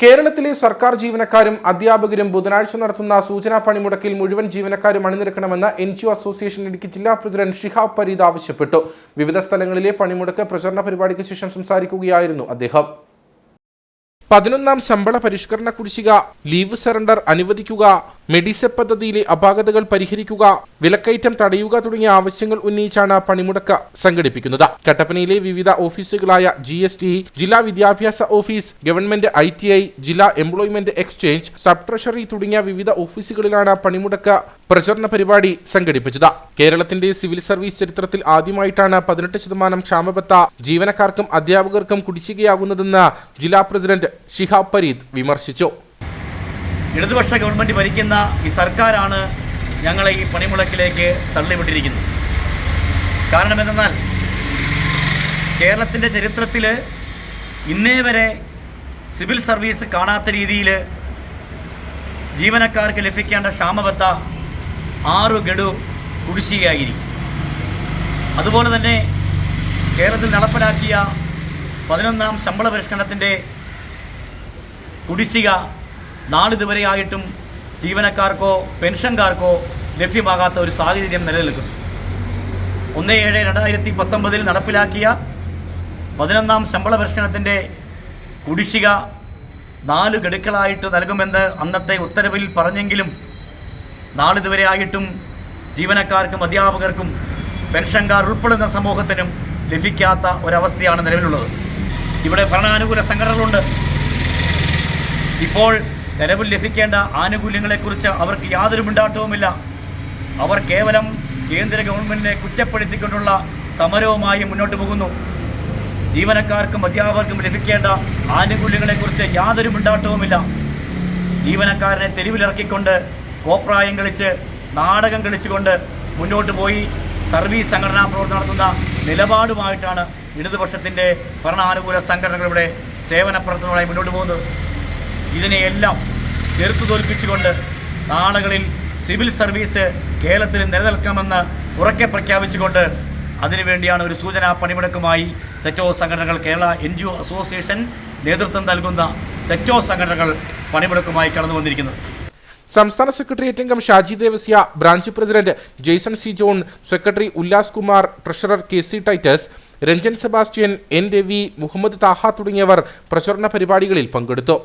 കേരളത്തിലെ സർക്കാർ ജീവനക്കാരും അധ്യാപകരും ബുധനാഴ്ച നടത്തുന്ന സൂചനാ പണിമുടക്കിൽ മുഴുവൻ ജീവനക്കാരും അണിനിരക്കണമെന്ന് N G O association Idukki ജില്ലാ പ്രസിഡന്റ് ഷിഹാബ് പരീദ് ആവശ്യപ്പെട്ടു. വിവിധ സ്ഥലങ്ങളിലെ പണിമുടക്ക് പ്രചരണ പരിപാടിക്ക് ശേഷം സംസാരിക്കുകയായിരുന്നു അദ്ദേഹം. പതിനൊന്നാം ശമ്പള പരിഷ്കരണ കുടിശ്ശിക ലീവ് സറണ്ടർ അനുവദിക്കുക മെഡിസെപ് പദ്ധതിയിലെ അപാകതകൾ പരിഹരിക്കുക വിലക്കയറ്റം തടയുക തുടങ്ങിയ ആവശ്യങ്ങൾ ഉന്നയിച്ചാണ് പണിമുടക്ക് സംഘടിപ്പിക്കുന്നത്. കട്ടപ്പനയിലെ വിവിധ ഓഫീസുകളായ ജി ജില്ലാ വിദ്യാഭ്യാസ ഓഫീസ് ഗവൺമെന്റ് ഐ ജില്ലാ എംപ്ലോയ്മെന്റ് എക്സ്ചേഞ്ച് സബ് ട്രഷറി തുടങ്ങിയ വിവിധ ഓഫീസുകളിലാണ് പണിമുടക്ക് പ്രചരണ പരിപാടി സംഘടിപ്പിച്ചത്. കേരളത്തിന്റെ സിവിൽ സർവീസ് ചരിത്രത്തിൽ ആദ്യമായിട്ടാണ് പതിനെട്ട് ശതമാനം ക്ഷാമബത്ത ജീവനക്കാർക്കും അധ്യാപകർക്കും കുടിശ്ശികയാകുന്നതെന്ന് ജില്ലാ പ്രസിഡന്റ് ഷിഹാബ് പരീദ് വിമർശിച്ചു. ഇടതുപക്ഷ ഗവൺമെന്റ് ഭരിക്കുന്ന ഈ സർക്കാരാണ് ഞങ്ങളെ ഈ പണിമുടക്കിലേക്ക് തള്ളിവിട്ടിരിക്കുന്നത്. കാരണം എന്തെന്നാൽ കേരളത്തിന്റെ ചരിത്രത്തിൽ ഇന്നേ വരെ സിവിൽ സർവീസ് കാണാത്ത രീതിയിൽ ജീവനക്കാർക്ക് ലഭിക്കേണ്ട ക്ഷാമബത്ത ആറു ഗഡു കുടിശ്ശികയായിരിക്കും. അതുപോലെ തന്നെ കേരളത്തിൽ നടപ്പിലാക്കിയ പതിനൊന്നാം ശമ്പള പരിഷ്കരണത്തിന്റെ കുടിശ്ശിക നാളിതുവരെയായിട്ടും ജീവനക്കാർക്കോ പെൻഷൻകാർക്കോ ലഭ്യമാകാത്ത ഒരു സാഹചര്യം നിലനിൽക്കുന്നു. ഒന്ന് ഏഴ് രണ്ടായിരത്തി പത്തൊമ്പതിൽ നടപ്പിലാക്കിയ പതിനൊന്നാം ശമ്പള പരിഷ്കരണത്തിന്റെ കുടിശ്ശിക നാല് ഗഡുക്കളായിട്ട് നൽകുമെന്ന് അന്നത്തെ ഉത്തരവിൽ പറഞ്ഞെങ്കിലും നാളിതുവരെ ആയിട്ടും ജീവനക്കാർക്കും അധ്യാപകർക്കും പെൻഷൻകാർ ഉൾപ്പെടുന്ന സമൂഹത്തിനും ലഭിക്കാത്ത ഒരവസ്ഥയാണ് നിലവിലുള്ളത്. ഇവിടെ ഭരണാനുകൂല സംഘടനകളുണ്ട്. ഇപ്പോൾ നിലവിൽ ലഭിക്കേണ്ട ആനുകൂല്യങ്ങളെക്കുറിച്ച് അവർക്ക് യാതൊരു മിണ്ടാട്ടവുമില്ല. അവർ കേവലം കേന്ദ്ര ഗവൺമെന്റിനെ കുറ്റപ്പെടുത്തിക്കൊണ്ടുള്ള സമരവുമായി മുന്നോട്ട് പോകുന്നു. ജീവനക്കാർക്കും അധ്യാപകർക്കും ലഭിക്കേണ്ട ആനുകൂല്യങ്ങളെക്കുറിച്ച് യാതൊരു മിണ്ടാട്ടവുമില്ല. ജീവനക്കാരനെ തെരുവിലിറക്കിക്കൊണ്ട് കോപ്രായം കളിച്ച് നാടകം കളിച്ചുകൊണ്ട് മുന്നോട്ട് പോയി സർവീസ് സംഘടനാ പ്രവർത്തനം നടത്തുന്ന നിലപാടുമായിട്ടാണ് ഇടതുപക്ഷത്തിന്റെ ഭരണാനുകൂല സംഘടനകളുടെ സേവന പ്രവർത്തനങ്ങളായി മുന്നോട്ട് പോകുന്നത്. ഇതിനെയെല്ലാം ചെറുത്തു തോൽപ്പിച്ചുകൊണ്ട് നാളുകളിൽ സിവിൽ സർവീസ് കേരളത്തിൽ നിലനിൽക്കണമെന്ന് ഉറക്കെ പ്രഖ്യാപിച്ചുകൊണ്ട് അതിനുവേണ്ടിയാണ് ഒരു സൂചനാ പണിമുടക്കുമായി സെറ്റോ സംഘടനകൾ Kerala N G O association നേതൃത്വം നൽകുന്ന സെറ്റോ സംഘടനകൾ പണിമുടക്കുമായി കടന്നു വന്നിരിക്കുന്നത്. സംസ്ഥാന സെക്രട്ടേറിയറ്റ് അംഗം Shaji Devasya branch president Jaison C John secretary Ullas Kumar treasurer K C Titus Ranjan Sebastian N Ravi Muhammad Thaha തുടങ്ങിയവർ പ്രചരണ പരിപാടികളിൽ പങ്കെടുത്തു.